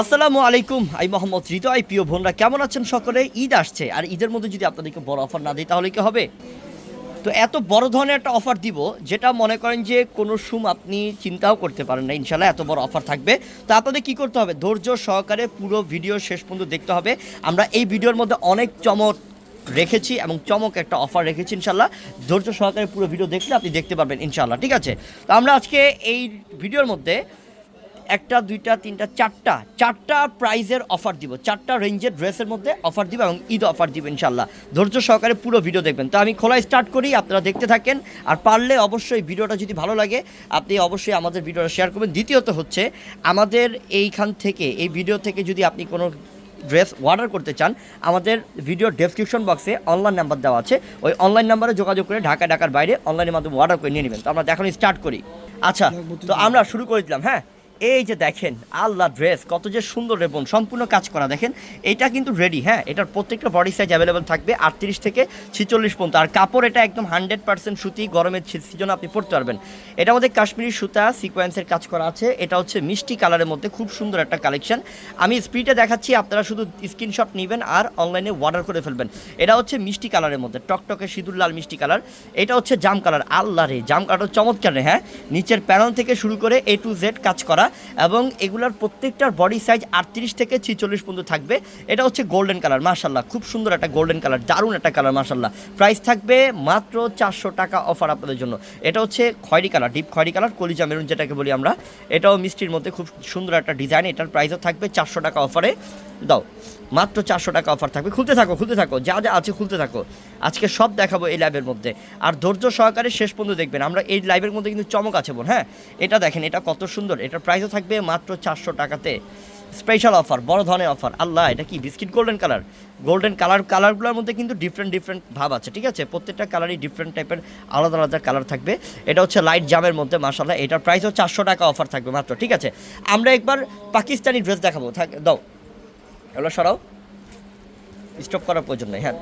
আসসালামু আলাইকুম। আই মোহাম্মদ হৃদয়, প্রিয় বোনরা, কেমন আছেন সকলে? ঈদ আসছে। আর ঈদের মধ্যে যদি আপনাদেরকে বড় অফার না দিই, তাহলে কি হবে? তো এত বড় ধরনের একটা অফার দিব, যেটা মনে করেন যে কোনো সুম আপনি চিন্তাও করতে পারেন না ইনশাল্লাহ এত বড় অফার থাকবে। তো আপনাদের কি করতে হবে? ধৈর্য সহকারে পুরো ভিডিও শেষ পর্যন্ত দেখতে হবে। আমরা এই ভিডিওর মধ্যে অনেক চমক রেখেছি এবং চমক একটা অফার রেখেছি ইনশাল্লাহ ধৈর্য সহকারে পুরো ভিডিও দেখলে আপনি দেখতে পারবেন ইনশাল্লাহ ঠিক আছে? তো আমরা আজকে এই ভিডিওর মধ্যে একটা দুইটা তিনটা চারটা চারটা প্রাইজের অফার দিব। চারটা রেঞ্জের ড্রেসের মধ্যে অফার দিব এবং ঈদ অফার দিব ইনশাল্লাহ ধৈর্য সহকারে পুরো ভিডিও দেখবেন। তো আমি খোলা স্টার্ট করি আপনারা দেখতে থাকেন। আর পারলে অবশ্যই ভিডিওটা যদি ভালো লাগে আপনি অবশ্যই আমাদের ভিডিওটা শেয়ার করবেন। দ্বিতীয়ত হচ্ছে আমাদের এইখান থেকে এই ভিডিও থেকে যদি আপনি কোনো ড্রেস অর্ডার করতে চান আমাদের ভিডিও ডেসক্রিপশন বক্সে অনলাইন নাম্বার দেওয়া আছে। ওই অনলাইন নাম্বারে যোগাযোগ করে ঢাকা ঢাকার বাইরে অনলাইনের মাধ্যমে অর্ডার করে নিয়ে নেবেন। তো আমরা দেখানো স্টার্ট করি। আচ্ছা তো আমরা শুরু করে দিলাম হ্যাঁ? এই যে দেখেন, আল্লাহ ড্রেস কত যে সুন্দর রেবন, সম্পূর্ণ কাজ করা, দেখেন, এটা কিন্তু রেডি হ্যাঁ এটার প্রত্যেকটা বডি সাইজ অ্যাভেলেবেল থাকবে আটত্রিশ থেকে ছিচল্লিশ পর্যন্ত। আর কাপড় এটা একদম হান্ড্রেড পার্সেন্ট সুতি গরমের সিজন আপনি পরতে পারবেন। এটা মধ্যে কাশ্মীরি সুতা সিকোয়েন্সের কাজ করা আছে। এটা হচ্ছে মিষ্টি কালারের মধ্যে খুব সুন্দর একটা কালেকশন আমি স্পিডে দেখাচ্ছি, আপনারা শুধু স্ক্রিনশট নেবেন আর অনলাইনে অর্ডার করে ফেলবেন। এটা হচ্ছে মিষ্টি কালারের মধ্যে, টকটকে সিঁদুর লাল মিষ্টি কালার এটা হচ্ছে জাম কালার আল্লাহ রে, জাম কালার চমৎকার হ্যাঁ। নিচের প্যানেল থেকে শুরু করে এ টু জেড কাজ করা। এবং এগুলার প্রত্যেকটার বডি সাইজ আটত্রিশ থেকে ছিচল্লিশ পর্যন্ত থাকবে। এটা হচ্ছে গোল্ডেন কালার মার্শাল্লাহ খুব সুন্দর একটা গোল্ডেন কালার দারুণ একটা কালার মার্শাল্লাহ প্রাইস থাকবে মাত্র চারশো টাকা অফার আপনাদের জন্য। এটা হচ্ছে খয়রি কালার ডিপ খয়রি কালার কলিজা মেরুন যেটাকে বলি আমরা। এটাও মিষ্টির মধ্যে খুব সুন্দর একটা ডিজাইন এটার প্রাইসও থাকবে চারশো টাকা অফারে দাও। মাত্র চারশো টাকা অফার থাকবে। খুলতে থাকো খুলতে থাকো, যা যা আছে খুলতে থাকো। আজকে সব দেখাবো এই লাইভের মধ্যে। আর ধৈর্য সহকারে শেষ পর্যন্ত দেখবেন, আমরা এই লাইভের মধ্যে কিন্তু চমক আছে বোন হ্যাঁ? এটা দেখেন, এটা কত সুন্দর। এটার প্রাইসও থাকবে মাত্র চারশো টাকাতে। স্পেশাল অফার বড় ধরনের অফার আল্লাহ, এটা কি biscuit golden colour golden colour কালারগুলোর মধ্যে কিন্তু ডিফারেন্ট ডিফারেন্ট ভাব আছে, ঠিক আছে? প্রত্যেকটা কালারই ডিফারেন্ট টাইপের আলাদা আলাদা কালার থাকবে। এটা হচ্ছে লাইট জামের মধ্যে মাসাল্লাহ এটার প্রাইসও চারশো টাকা অফার থাকবে মাত্র, ঠিক আছে? আমরা একবার পাকিস্তানি ড্রেস দেখাবো, থাক, দাও। এগুলো সরাও। স্টপ করার প্রয়োজন নেই হ্যাঁ।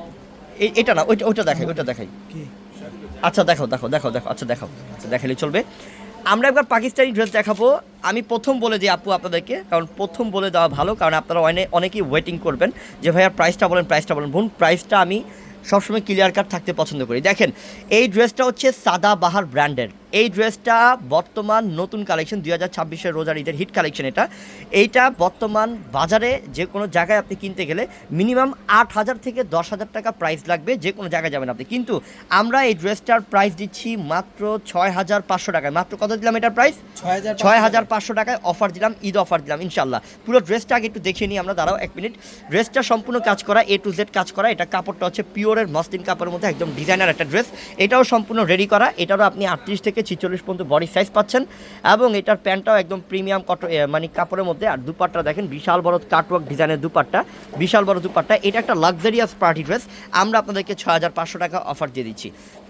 এই এটা না ওইটা ওইটা দেখাই ওইটা দেখাই। আচ্ছা দেখো দেখো দেখো দেখো আচ্ছা দেখো আচ্ছা দেখালে চলবে। আমরা একবার পাকিস্তানি ড্রেস দেখাবো। আমি প্রথম বলে দিই আপু আপনাদেরকে কারণ প্রথম বলে দেওয়া ভালো কারণ আপনারা অনেক অনেকেই ওয়েটিং করবেন যে ভাইয়া প্রাইসটা বলেন প্রাইসটা বলেন। বোন প্রাইসটা আমি সবসময় ক্লিয়ার কাট থাকতে পছন্দ করি। দেখেন এই ড্রেসটা হচ্ছে সাদা বাহার ব্র্যান্ডের এই ড্রেসটা বর্তমান নতুন কালেকশন দুই হাজার ছাব্বিশের রোজার ঈদের হিট কালেকশন এটা। এইটা বর্তমান বাজারে যে কোনো জায়গায় আপনি কিনতে গেলে মিনিমাম আট হাজার থেকে দশ হাজার টাকা প্রাইস লাগবে যে কোনো জায়গায় যাবেন আপনি। কিন্তু আমরা এই ড্রেসটার প্রাইস দিচ্ছি মাত্র ছয় হাজার পাঁচশো টাকায়। মাত্র কত দিলাম এটার প্রাইস ছয় হাজার ছয় হাজার পাঁচশো টাকায় অফার দিলাম ঈদ অফার দিলাম ইনশাল্লাহ পুরো ড্রেসটা আগে একটু দেখিয়ে নিই আমরা দাঁড়াও এক মিনিট ড্রেসটা সম্পূর্ণ কাজ করা এ টু জেড কাজ করা। এটা কাপড়টা হচ্ছে পিওরের মসলিন কাপড়ের মধ্যে একদম ডিজাইনার একটা ড্রেস। এটাও সম্পূর্ণ রেডি করা। এটারও আপনি আটত্রিশ থেকে ছিচল্লিশ পর্যন্ত বডি সাইজ পাচ্ছেন এবং এটার প্যান্টটাও একদম প্রিমিয়াম কট মানে কাপড়ের মধ্যে। আর দুপাটটা দেখেন, বিশাল বড় কাটওয়ার্ক ডিজাইনের দুপাটটা, বিশাল বড় দুপাটটা। এটা একটা লাক্সারিয়াস পার্টি ড্রেস আমরা আপনাদেরকে ছয় হাজার পাঁচশো টাকা অফার দিয়ে দিচ্ছি।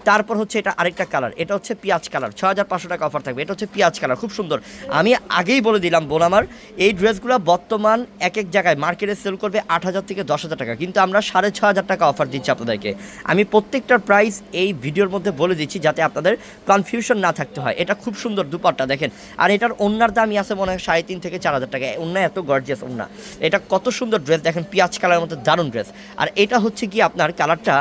তারপর হচ্ছে এটা আরেকটা কালার এটা হচ্ছে পেঁয়াজ কালার ছ হাজার পাঁচশো টাকা অফার থাকবে, এটা হচ্ছে পেঁয়াজ কালার খুব সুন্দর। আমি আগেই বলে দিলাম, বোন আমার, এই ড্রেসগুলো বর্তমান এক এক জায়গায় মার্কেটে সেল করবে আট হাজার থেকে দশ হাজার টাকা, কিন্তু আমরা সাড়ে ছ হাজার টাকা অফার দিচ্ছি আপনাদেরকে। আমি প্রত্যেকটার প্রাইস এই ভিডিওর মধ্যে বলে দিচ্ছি, যাতে আপনাদের কনফিউশন না থাকতে হয়। এটা খুব সুন্দর দুপাট্টা, দেখেন। আর এটার অন্যার দামই আছে মনে হয় সাড়ে তিন থেকে চার হাজার টাকা অন্য এত গর্জিয়াস অন্য এটা কত সুন্দর ড্রেস দেখেন, পেঁয়াজ কালারের মতো দারুণ ড্রেস আর এটা হচ্ছে কি আপনার কালারটা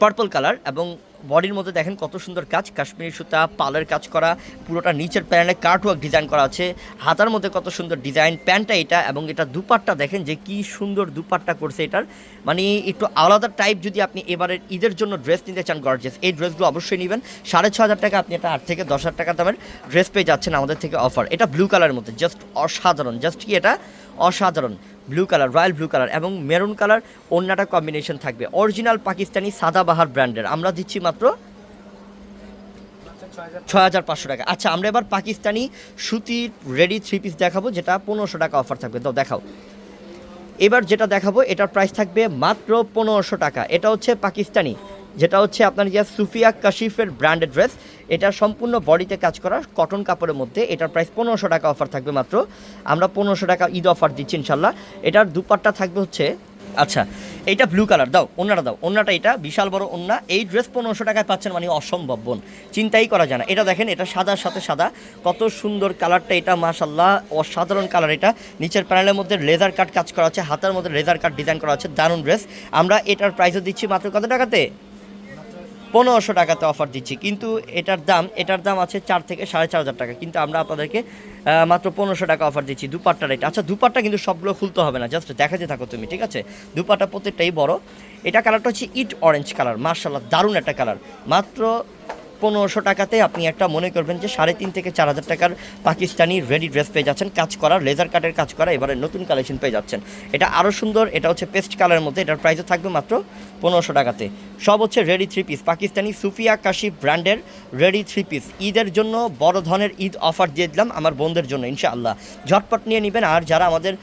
পার্পল কালার এবং বডির মধ্যে দেখেন কত সুন্দর কাজ। কাশ্মীরি সুতা, পালের কাজ করা, পুরোটা নিচের প্যান্টে কার্টওয়ার্ক ডিজাইন করা আছে। হাতার মধ্যে কত সুন্দর ডিজাইন প্যান্টটা এটা এবং এটা দুপাট্টা দেখেন যে কি সুন্দর দুপাট্টা করছে এটার। মানে একটু আলাদা টাইপ যদি আপনি এবারের ঈদের জন্য ড্রেস নিতে চান গর্জেস এই ড্রেসগুলো অবশ্যই নেবেন। সাড়ে ছ হাজার টাকা আপনি এটা আট থেকে দশ হাজার টাকা দামের ড্রেস পেয়ে যাচ্ছেন আমাদের থেকে অফার এটা ব্লু কালারের মধ্যে জাস্ট অসাধারণ জাস্ট কি এটা? অসাধারণ। Blue colour, royal blue colour এবং মেরুন কালার অন্যটা কম্বিনেশন থাকবে। অরিজিনাল পাকিস্তানি সাদাবাহার ব্র্যান্ডের আমরা দিচ্ছি মাত্র ছয় হাজার পাঁচশো টাকা। আচ্ছা আমরা এবার পাকিস্তানি সুতির রেডি থ্রি পিস দেখাবো, যেটা পনেরোশো টাকা অফার থাকবে। তো দেখাও। এবার যেটা দেখাবো, এটার প্রাইস থাকবে মাত্র পনেরোশো টাকা। এটা হচ্ছে পাকিস্তানি যেটা হচ্ছে আপনার যে সুফিয়া কাশিফের ব্র্যান্ডেড ড্রেস এটা সম্পূর্ণ বডিতে কাজ করা কটন কাপড়ের মধ্যে। এটার প্রাইস পনেরোশো টাকা অফার থাকবে মাত্র। আমরা পনেরোশো টাকা ঈদ অফার দিচ্ছি ইনশাল্লাহ। এটার দুপাট্টা থাকবে হচ্ছে আচ্ছা এইটা ব্লু কালার দাও অন্যটা দাও অন্যটা এটা বিশাল বড় অন্য এই ড্রেস পনেরোশো টাকায় পাচ্ছেন মানে অসম্ভব বোন, চিন্তাই করা যায় না। এটা দেখেন, এটা সাদার সাথে সাদা। কত সুন্দর কালারটা এটা মাশাল্লাহ অসাধারণ কালার এটা। নিচের প্যানেলের মধ্যে লেজার কাট কাজ করা আছে, হাতের মধ্যে লেজার কাট ডিজাইন করা আছে, দারুণ ড্রেস আমরা এটার প্রাইসও দিচ্ছি মাত্র কত টাকাতে? পনেরোশো টাকাতে অফার দিচ্ছি। কিন্তু এটার দাম এটার দাম আছে চার থেকে সাড়ে চার হাজার টাকা। কিন্তু আমরা আপনাদেরকে মাত্র পনেরোশো টাকা অফার দিচ্ছি দুপাট্টার রেট আচ্ছা দুপাট্টা কিন্তু সবগুলো খুলতে হবে না জাস্ট দেখা দেখাতে থাকো তুমি, ঠিক আছে? দুপাট্টা প্রত্যেকটাই বড়। এটা কালারটা হচ্ছে ইট অরেঞ্জ কালার মার্শাল্লাহ দারুণ একটা কালার মাত্র পনেরোশো টাকাতে আপনি একটা মনে করবেন যে সাড়ে তিন থেকে চার হাজার টাকার পাকিস্তানি রেডি ড্রেস পেয়ে যাচ্ছেন। কাজ করা লেজার কাটের কাজ করা, এবারে নতুন কালেকশন পেয়ে যাচ্ছেন। এটা আরও সুন্দর, এটা হচ্ছে পেস্ট কালারের মধ্যে, এটার প্রাইসও থাকবে মাত্র পনেরোশো টাকাতে। সব হচ্ছে ready three piece Pakistani Sufia Kashi ব্র্যান্ডের রেডি থ্রি পিস ঈদের জন্য বড় ধরনের ঈদ অফার দিয়ে দিলাম আমার বোনদের জন্য, ইনশাআল্লাহ। ঝটপট নিয়ে নেবেন, আর যারা আমাদের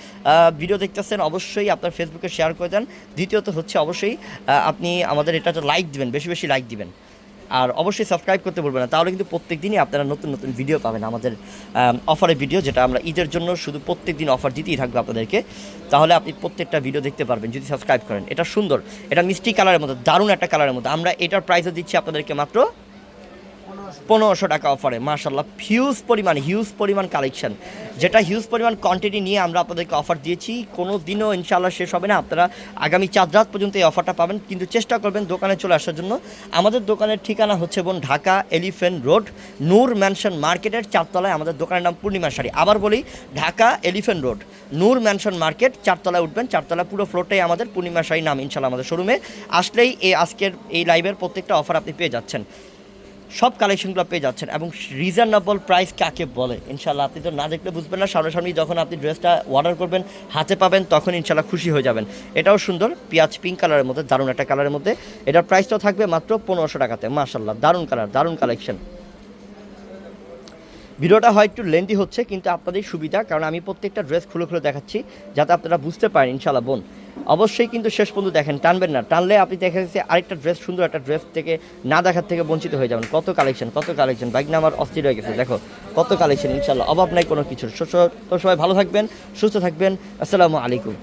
ভিডিও দেখতেছেন, অবশ্যই আপনার ফেসবুকে শেয়ার করে দেন। দ্বিতীয়ত হচ্ছে অবশ্যই আপনি আমাদের এটা লাইক দিবেন, বেশি বেশি লাইক দিবেন। আর অবশ্যই সাবস্ক্রাইব করতে বলবেন না। তাহলে কিন্তু প্রত্যেক দিনই আপনারা নতুন নতুন ভিডিও পাবেন আমাদের অফারের ভিডিও যেটা আমরা ঈদের জন্য শুধু প্রত্যেক দিন অফার দিতেই থাকবে আপনাদেরকে। তাহলে আপনি প্রত্যেকটা ভিডিও দেখতে পারবেন যদি সাবস্ক্রাইব করেন। এটা সুন্দর, এটা মিষ্টি কালারের মতো, দারুণ একটা কালারের মতো। আমরা এটার প্রাইসও দিচ্ছি আপনাদেরকে মাত্র পনেরোশো টাকা অফারে মার্শাল্লাহ হিউজ পরিমাণ হিউজ পরিমাণ কালেকশন যেটা হিউজ পরিমাণ কোয়ান্টিটি নিয়ে আমরা আপনাদেরকে অফার দিয়েছি, কোনো দিনও ইনশাল্লাহ শেষ হবে না। আপনারা আগামী চার রাত পর্যন্ত এই অফারটা পাবেন। কিন্তু চেষ্টা করবেন দোকানে চলে আসার জন্য। আমাদের দোকানের ঠিকানা হচ্ছে বোন Dhaka elephant road Noor mansion মার্কেটের চারতলায়। আমাদের দোকানের নাম পূর্ণিমা শাড়ি। আবার বলি, Dhaka elephant road Noor mansion market চারতলায় উঠবেন। চারতলা পুরো ফ্লোরটাই আমাদের পূর্ণিমা শাড়ি নাম ইনশাল্লাহ আমাদের শোরুমে আসলেই এই আজকের, এই লাইভের প্রত্যেকটা অফার আপনি পেয়ে যাচ্ছেন। সব কালেকশনগুলো পেয়ে যাচ্ছেন এবং রিজনেবল প্রাইস কাকে বলে? ইনশাল্লাহ আপনি তো না দেখলে বুঝবেন না। সামনাসামনি যখন আপনি ড্রেসটা অর্ডার করবেন, হাতে পাবেন, তখন ইনশাল্লাহ খুশি হয়ে যাবেন। এটাও সুন্দর, পেঁয়াজ পিঙ্ক কালারের মধ্যে, দারুণ একটা কালারের মধ্যে। এটার প্রাইসটাও থাকবে মাত্র পনেরোশো টাকাতে। মার্শাল্লাহ দারুণ কালার দারুণ কালেকশন ভিডিওটা হয় একটু লেন্দি হচ্ছে, কিন্তু আপনাদের সুবিধা, কারণ আমি প্রত্যেকটা ড্রেস খুলে খুলে দেখাচ্ছি, যাতে আপনারা বুঝতে পারেন ইনশাল্লাহ বোন। অবশ্যই কিন্তু শেষ পর্যন্ত দেখেন, টানবেন না। টানলে আপনি দেখা যাচ্ছে আরেকটা ড্রেস সুন্দর একটা ড্রেস থেকে না দেখার থেকে বঞ্চিত হয়ে যাবেন। কত কালেকশন কত কালেকশন বাইক না আমার অস্থির হয়ে গেছে, দেখো, কত কালেকশন ইনশাল্লাহ অভাব নাই কোনো কিছুর। সবাই ভালো থাকবেন, সুস্থ থাকবেন। আসসালামু আলাইকুম।